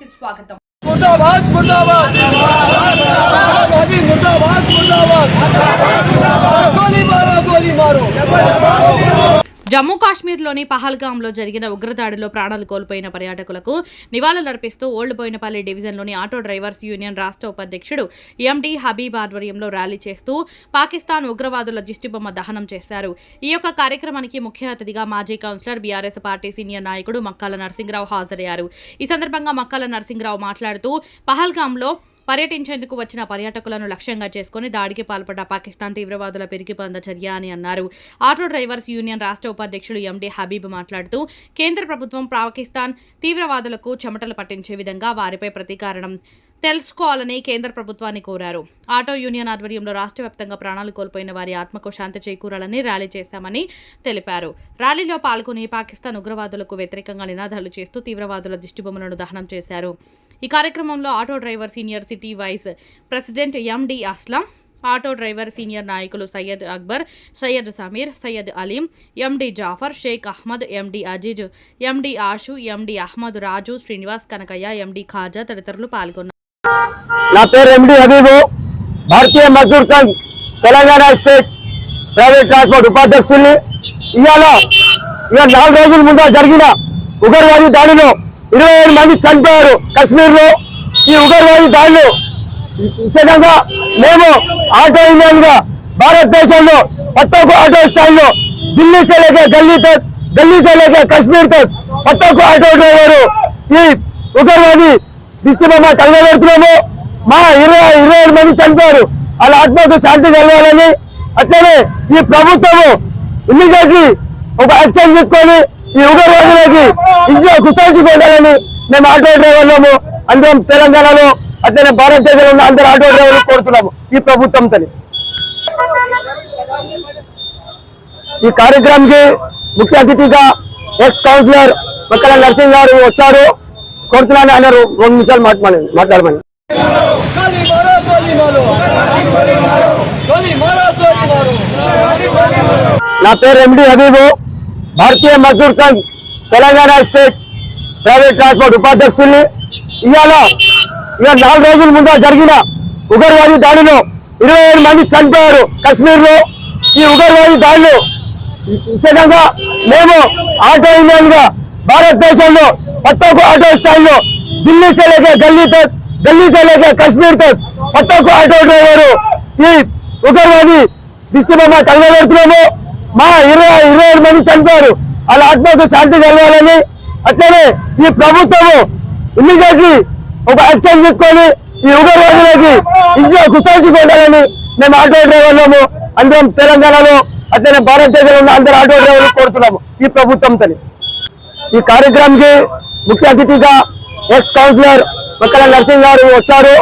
కి స్వాగతం. ముర్దాబాద్ ముర్దాబాద్. ముర్దాబాద్ ముర్దాబాద్ ముర్దాబాద్. జమ్మూ కాశ్మీర్లోని పహల్గాంలో జరిగిన ఉగ్రదాడిలో ప్రాణాలు కోల్పోయిన పర్యాటకులకు నివాళులర్పిస్తూ ఓల్డ్ బోయినపల్లి డివిజన్లోని ఆటో డ్రైవర్స్ యూనియన్ రాష్ట్ర ఉపాధ్యక్షుడు ఎండి హబీబ్ ఆధ్వర్యంలో ర్యాలీ చేస్తూ పాకిస్తాన్ ఉగ్రవాదుల దిష్టిబొమ్మ దహనం చేశారు. ఈ యొక్క కార్యక్రమానికి ముఖ్య అతిథిగా మాజీ కౌన్సిలర్ బీఆర్ఎస్ పార్టీ సీనియర్ నాయకుడు మక్కాల నరసింహరావు హాజరయ్యారు. ఈ సందర్భంగా మక్కాల నరసింహరావు మాట్లాడుతూ పహల్గాంలో పర్యటించేందుకు వచ్చిన పర్యాటకులను లక్ష్యంగా చేసుకుని దాడికి పాల్పడ్డ పాకిస్తాన్ తీవ్రవాదుల పెరిగిపంద చర్య అని అన్నారు. ఆటో డ్రైవర్స్ యూనియన్ రాష్ట్ర ఉపాధ్యక్షుడు ఎండి హబీబ్ మాట్లాడుతూ కేంద్ర ప్రభుత్వం పాకిస్తాన్ తీవ్రవాదులకు చెమటలు పట్టించే విధంగా వారిపై ప్రతీకారణం తెలుసుకోవాలని కేంద్ర ప్రభుత్వాన్ని కోరారు. ఆటో యూనియన్ ఆధ్వర్యంలో రాష్ట్ర వ్యాప్తంగా ప్రాణాలు కోల్పోయిన వారి ఆత్మకు శాంతి చేకూరాలని ర్యాలీ చేశామని తెలిపారు. ర్యాలీలో పాల్గొని పాకిస్తాన్ ఉగ్రవాదులకు వ్యతిరేకంగా నినాదాలు చేస్తూ తీవ్రవాదుల దిష్టిబొమ్మలను దహనం చేశారు. ఈ కార్యక్రమంలో auto driver senior city vice president MD Aslam auto driver senior నాయకులు సయ్యద్ అక్బర్ సయ్యద్ సమీర్ సయ్యద్ అలీం ఎండి జాఫర్ షేక్ అహ్మద్ ఎండి అజీజ్ ఎండి ఆషు ఎండి అహ్మద్ రాజు శ్రీనివాస్ కనకయ్య ఎండి ఖాజా తదితరులు పాల్గొన్నారు. నా పేరు MD Habeeb. Bharatiya Mazdoor Sangh Telangana state private transport ఉపాధ్యక్షుల్ని. ఇవాళ ఇవాళ నాలుగు రోజుల ముందు జరిగిన ఉగ్రవాది దాడిలో ఇరవై ఏడు మంది చనిపోయారు కశ్మీర్లో ఈ ఉగ్రవాది దాడులు విశేషంగా మేము ఆటో యూనియన్గా భారతదేశంలో ప్రతి ఆటో స్టాండ్లో ఢిల్లీ సేలేక గల్లీ గల్లీ సేలేక కశ్మీర్తో ప్రతి ఒక్క ఆటో డ్రైవరు ఈ ఉగ్రవాది దిష్టి బొమ్మ కలగబెడుతున్నాము. మా ఇరవై ఇరవై ఏడు మంది చనిపోయారు. వాళ్ళ ఆత్మకు శాంతి కలగాలని అట్లనే ఈ ప్రభుత్వము ఇమీడియట్లీ ఒక యాక్షన్ తీసుకొని ఈ ఉగాది రోజులకి ఇంట్లో కుసాల్చుకోవాలని మేము ఆటో డ్రైవర్ డ్రైవర్లము అందరం తెలంగాణలో అట్లనే భారతదేశంలో ఉన్న అందరు ఆటో డ్రైవర్లు కోరుతున్నాము. ఈ ప్రభుత్వంతో ఈ కార్యక్రమంకి ముఖ్య అతిథిగా ఎక్స్ కౌన్సిలర్ మక్కల నర్సింగ్ గారు వచ్చారు. కోరుతున్నాను అన్నారు రెండు నిమిషాలు మాట్లాడి మాట్లాడమని. నా పేరు MD Habeeb Bharatiya Mazdoor Sangh Telangana state private transport ఉపాధ్యక్షుల్ని. ఇవాళ ఇవాళ నాలుగు రోజుల ముందు జరిగిన ఉగ్రవాది దాడిలో ఇరవై ఏడు మంది చనిపోయారు కశ్మీర్లో. ఈ ఉగ్రవాది దాడిలో విశేషంగా మేము ఆటో యూనియన్గా భారతదేశంలో ప్రతి ఒక్క ఆటో స్టాండ్లో ఢిల్లీ తెలియక ఢిల్లీతో ఢిల్లీ తెలియక కశ్మీర్తో ప్రతి ఒక్క ఆటో డ్రైవరు ఈ ఉగ్రవాది దిష్టి బొమ్మ తగలబెడుతున్నాము. మా ఇరవై ఇరవై ఏడు మంది చనిపోయారు. వాళ్ళ ఆత్మకు శాంతి కలగాలని అట్లనే ఈ ప్రభుత్వము ఇమ్మీడియట్లీ ఒక యాక్షన్ తీసుకొని ఈ ఉగ్రవాదులకి ఇంట్లో కుసాల్చుకోవాలని మేము ఆటో డ్రైవర్లము అందరం తెలంగాణలో అట్లనే భారతదేశంలో ఉన్న అందరు ఆటో డ్రైవర్లు కోరుతున్నాము ఈ ప్రభుత్వంతో ఈ కార్యక్రమంకి ముఖ్య అతిథిగా ఎక్స్ కౌన్సిలర్ మక్కల నర్సింగ్ గారు వచ్చారు.